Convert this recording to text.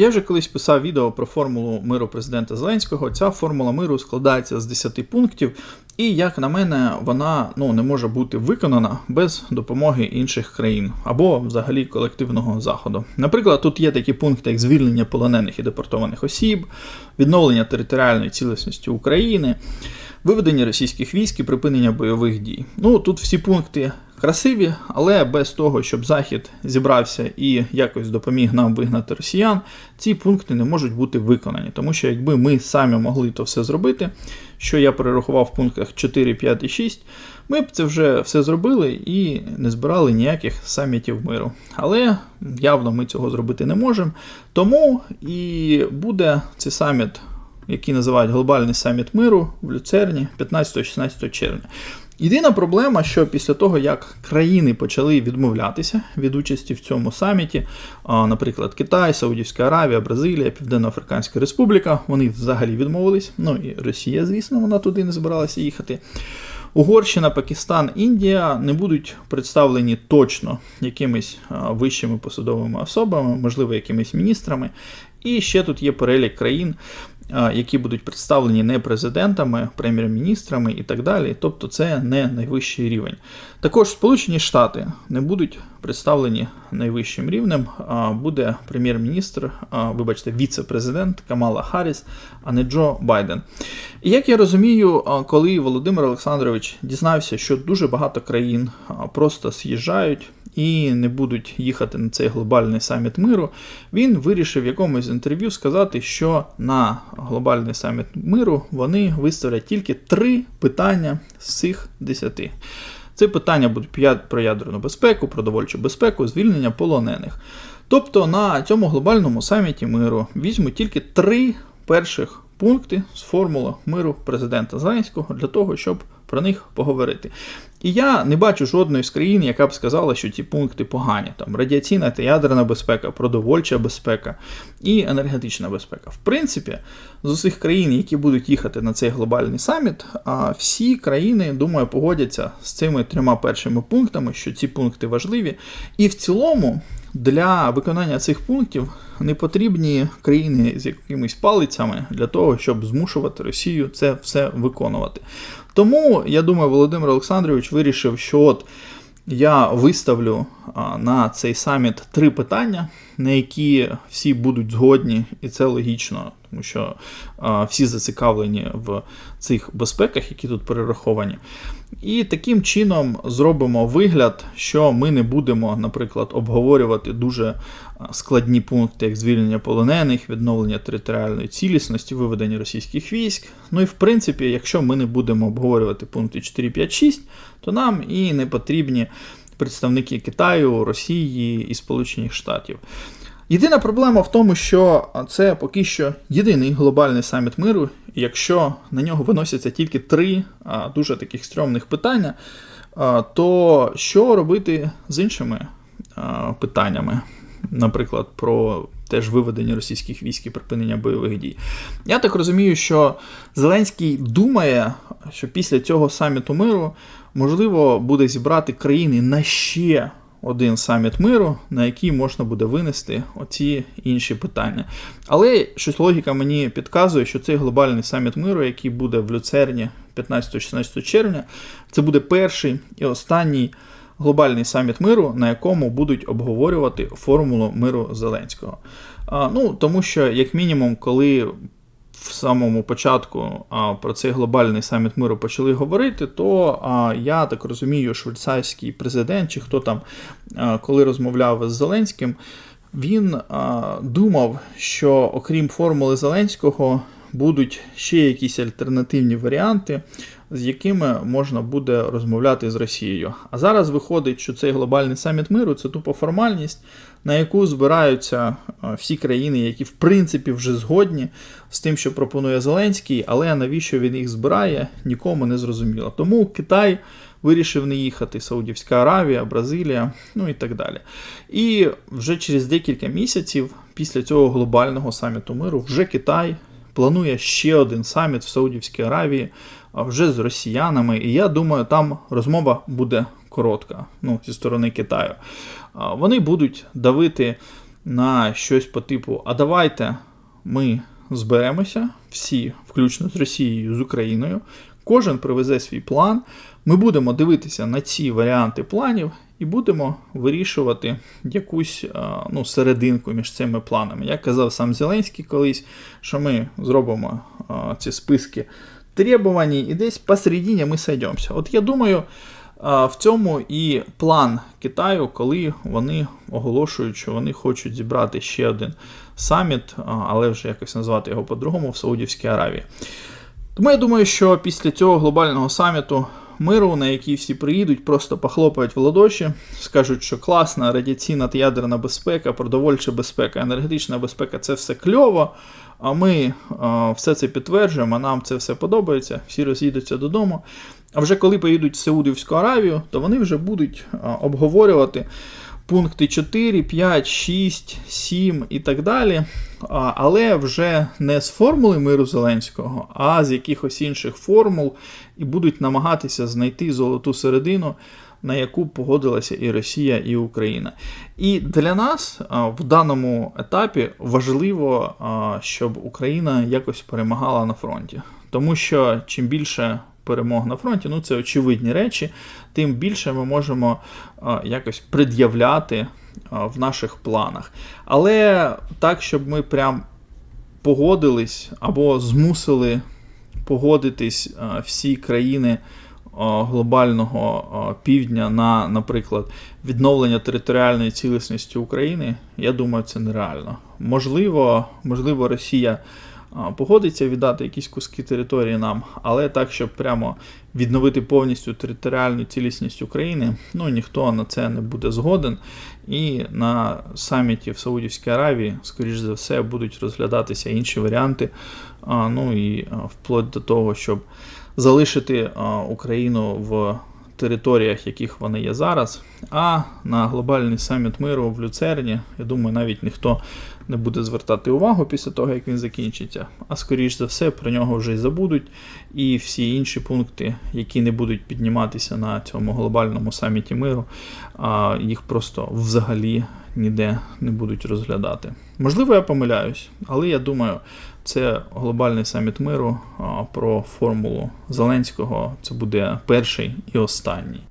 Я вже колись писав відео про формулу миру президента Зеленського. Ця формула миру складається з 10 пунктів, і, як на мене, вона ну, не може бути виконана без допомоги інших країн або взагалі колективного заходу. Наприклад, тут є такі пункти, як звільнення полонених і депортованих осіб, відновлення територіальної цілісності України. Виведення російських військ і припинення бойових дій. Ну тут всі пункти красиві, але без того, щоб Захід зібрався і якось допоміг нам вигнати росіян, ці пункти не можуть бути виконані. Тому що якби ми самі могли то все зробити, що я перерахував в пунктах 4, 5 і 6, ми б це вже все зробили і не збирали ніяких самітів миру. Але явно ми цього зробити не можемо. Тому і буде цей саміт. Який називають глобальний саміт миру в Люцерні 15-16 червня. Єдина проблема, що після того, як країни почали відмовлятися від участі в цьому саміті, наприклад, Китай, Саудівська Аравія, Бразилія, Південно-Африканська Республіка, вони взагалі відмовились. Ну і Росія, звісно, вона туди не збиралася їхати. Угорщина, Пакистан, Індія не будуть представлені точно якимись вищими посадовими особами, можливо, якимись міністрами. І ще тут є перелік країн, які будуть представлені не президентами, прем'єр-міністрами і так далі. Тобто це не найвищий рівень. Також Сполучені Штати не будуть представлені найвищим рівнем, буде прем'єр-міністр, вибачте, віце-президент Камала Харріс, а не Джо Байден. І як я розумію, коли Володимир Олександрович дізнався, що дуже багато країн просто з'їжджають і не будуть їхати на цей глобальний саміт миру, він вирішив в якомусь інтерв'ю сказати, що на глобальний саміт миру вони виставлять тільки три питання з цих десяти. Це питання будуть про ядерну безпеку, продовольчу безпеку, звільнення полонених. Тобто на цьому глобальному саміті миру візьмуть тільки три перших пункти з формули миру президента Зеленського для того, щоб про них поговорити. І я не бачу жодної з країн, яка б сказала, що ці пункти погані. Там радіаційна та ядерна безпека, продовольча безпека і енергетична безпека. В принципі, з усіх країн, які будуть їхати на цей глобальний саміт, всі країни, думаю, погодяться з цими трьома першими пунктами, що ці пункти важливі. І в цілому для виконання цих пунктів не потрібні країни з якимись палицями для того, щоб змушувати Росію це все виконувати. Тому я думаю, Володимир Олександрович вирішив, що от я виставлю на цей саміт три питання, на які всі будуть згодні, і це логічно, тому що всі зацікавлені в цих безпеках, які тут перераховані. І таким чином зробимо вигляд, що ми не будемо, наприклад, обговорювати дуже складні пункти, як звільнення полонених, відновлення територіальної цілісності, виведення російських військ. Ну і в принципі, якщо ми не будемо обговорювати пункти 4, 5, 6, то нам і не потрібні представники Китаю, Росії і Сполучених Штатів. Єдина проблема в тому, що це поки що єдиний глобальний саміт миру, якщо на нього виносяться тільки три дуже таких стрьомних питання, то що робити з іншими питаннями? Наприклад, про теж виведення російських військ і припинення бойових дій. Я так розумію, що Зеленський думає, що після цього саміту миру можливо буде зібрати країни на ще один саміт миру, на який можна буде винести оці інші питання. Але щось логіка мені підказує, що цей глобальний саміт миру, який буде в Люцерні 15-16 червня, це буде перший і останній глобальний саміт миру, на якому будуть обговорювати формулу миру Зеленського. А, Ну, Тому що, як мінімум, коли в самому початку а, про цей глобальний саміт миру почали говорити, то а, я так розумію, швейцарський президент, чи хто там, а, коли розмовляв з Зеленським, він а, думав, що окрім формули Зеленського будуть ще якісь альтернативні варіанти, з якими можна буде розмовляти з Росією. А зараз виходить, що цей глобальний саміт миру це тупо формальність, на яку збираються всі країни, які в принципі вже згодні з тим, що пропонує Зеленський, але навіщо він їх збирає, нікому не зрозуміло. Тому Китай. Вирішив не їхати Саудівська Аравія, Бразилія, ну і так далі. І вже через декілька місяців після цього глобального саміту миру вже Китай планує ще один саміт в Саудівській Аравії вже з росіянами. І я думаю, там розмова буде коротка ну, зі сторони Китаю. Вони будуть давити на щось по типу: а давайте ми зберемося, всі, включно з Росією, з Україною, кожен привезе свій план. Ми будемо дивитися на ці варіанти планів і будемо вирішувати якусь ну, серединку між цими планами. Як казав сам Зеленський колись, що ми зробимо ці списки требувань і десь посередині ми сойдемося. От я думаю, в цьому і план Китаю, коли вони оголошують, що вони хочуть зібрати ще один саміт, але вже якось назвати його по-другому в Саудівській Аравії. Тому я думаю, що після цього глобального саміту миру, на який всі приїдуть, просто похлопають в ладоші, скажуть, що класна радіаційна та ядерна безпека, продовольча безпека, енергетична безпека це все кльово. А ми а, все це підтверджуємо, нам це все подобається, всі роз'їдуться додому. А вже коли поїдуть в Саудівську Аравію, то вони вже будуть а, обговорювати пункти 4, 5, 6, 7 і так далі. Але вже не з формули миру Зеленського, а з якихось інших формул, і будуть намагатися знайти золоту середину, на яку погодилася і Росія, і Україна. І для нас в даному етапі важливо, щоб Україна якось перемагала на фронті. Тому що чим більше перемог на фронті, ну це очевидні речі, тим більше ми можемо а, якось пред'являти а, в наших планах. Але так, щоб ми прям погодились або змусили погодитись а, всі країни глобального півдня на, наприклад, відновлення територіальної цілісності України, я думаю, це нереально. Можливо, можливо, Росія погодиться віддати якісь куски території нам, але так, щоб прямо відновити повністю територіальну цілісність України, ну ніхто на це не буде згоден. І на саміті в Саудівській Аравії, скоріш за все, будуть розглядатися інші варіанти. Ну і вплоть до того, щоб залишити Україну в територіях, яких вони є зараз. А на глобальний саміт миру в Люцерні, я думаю, навіть ніхто не буде звертати увагу після того, як він закінчиться. А скоріш за все, про нього вже й забудуть. І всі інші пункти, які не будуть підніматися на цьому глобальному саміті миру, їх просто взагалі ніде не будуть розглядати. Можливо, я помиляюсь, але я думаю, це глобальний саміт миру про формулу Зеленського. Це буде перший і останній.